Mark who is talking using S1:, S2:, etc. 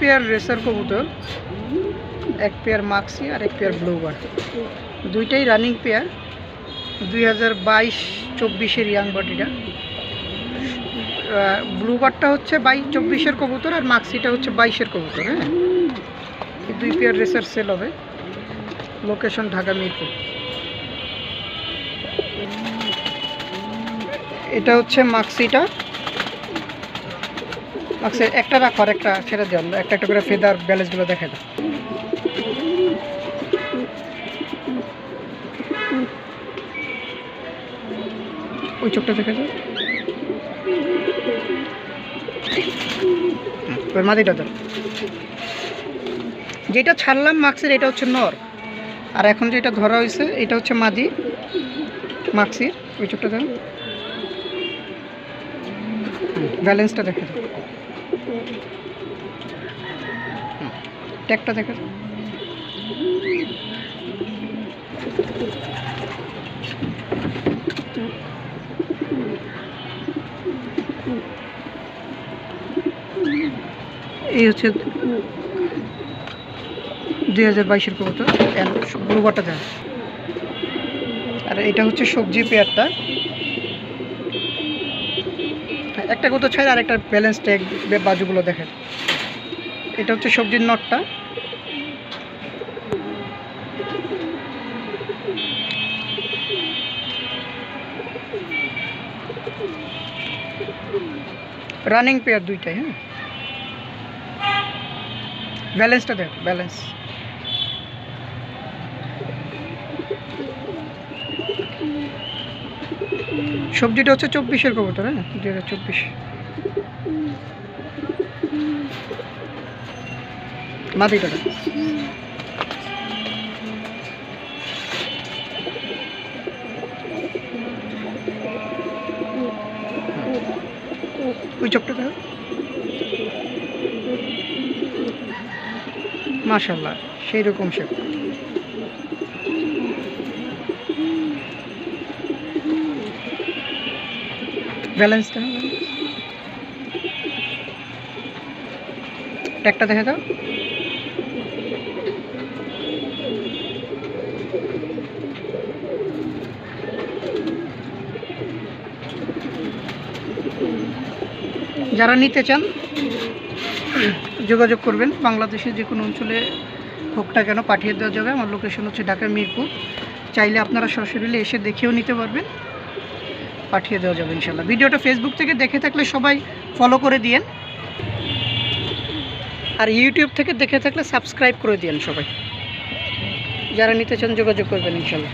S1: Pair racer কবুতর, এক pair Maksi আর এক পেয়ার ব্লুবার দুইটাই রানিং পেয়ার দুই হাজার বাইশ, চব্বিশের ইয়াং বডিটা ব্লুবারটা হচ্ছে বাইশ, চব্বিশের কবুতর আর মাক্সিটা হচ্ছে বাইশের কবুতর হ্যাঁ? দুই পেয়ার রেসার সেল হবে। লোকেশন ঢাকা মিরপুর। এটা হচ্ছে মাক্সিটা মাক্সি একটা রাখো আর একটা ছেড়ে দেওয়া একটা একটা করে ফেদার ব্যালেন্সগুলো দেখে দাও। ওই চোখটা দেখে দাও হুম, এবার মাদিটা দাও। যেটা ছাড়লাম মাক্সির এটা হচ্ছে নর। আর এখন যেটা ধরা হয়েছে এটা হচ্ছে মাদি। মাক্সির ওই চোখটা দাও। ব্যালেন্সটা দেখে দাও। এই হচ্ছে দুই হাজার বাইশের কবুতর ব্লুবারটা দেন আর এটা হচ্ছে সবজি পেয়ারটা। একটা কত ছাড় আর একটা ব্যালেন্স ট্যাগ বাজুগুলো দেখেন। এটা হচ্ছে সবজির নটটা। রানিং পেয়ার দুইটাই হ্যাঁ। ব্যালেন্সটা দেখ ব্যালেন্স সবজিটা হচ্ছে চব্বিশের কবুতর হ্যাঁ? দুই হাজার চব্বিশ দেখ। ওই চোখটা দেখ। মাশাল্লাহ সেই রকম শেপ ব্যালেন্সটা? ট্যাগটা দেখে দাও। যারা নিতে চান, যোগাযোগ করবেন। বাংলাদেশের যে কোনো অঞ্চলে হোক না কেন, পাঠিয়ে দেওয়া যাবে আমার লোকেশন হচ্ছে ঢাকা মিরপুর। চাইলে আপনারা সরাসরি এসে দেখেও নিতে পারবেন। পাঠিয়ে দেওয়া যাবে ইনশাল্লাহ ভিডিওটা ফেসবুক থেকে দেখে থাকলে সবাই ফলো করে দিয়েন। আর ইউটিউব থেকে দেখে থাকলে সাবস্ক্রাইব করে দিয়েন সবাই। যারা নিতে চান যোগাযোগ করবেন ইনশাল্লাহ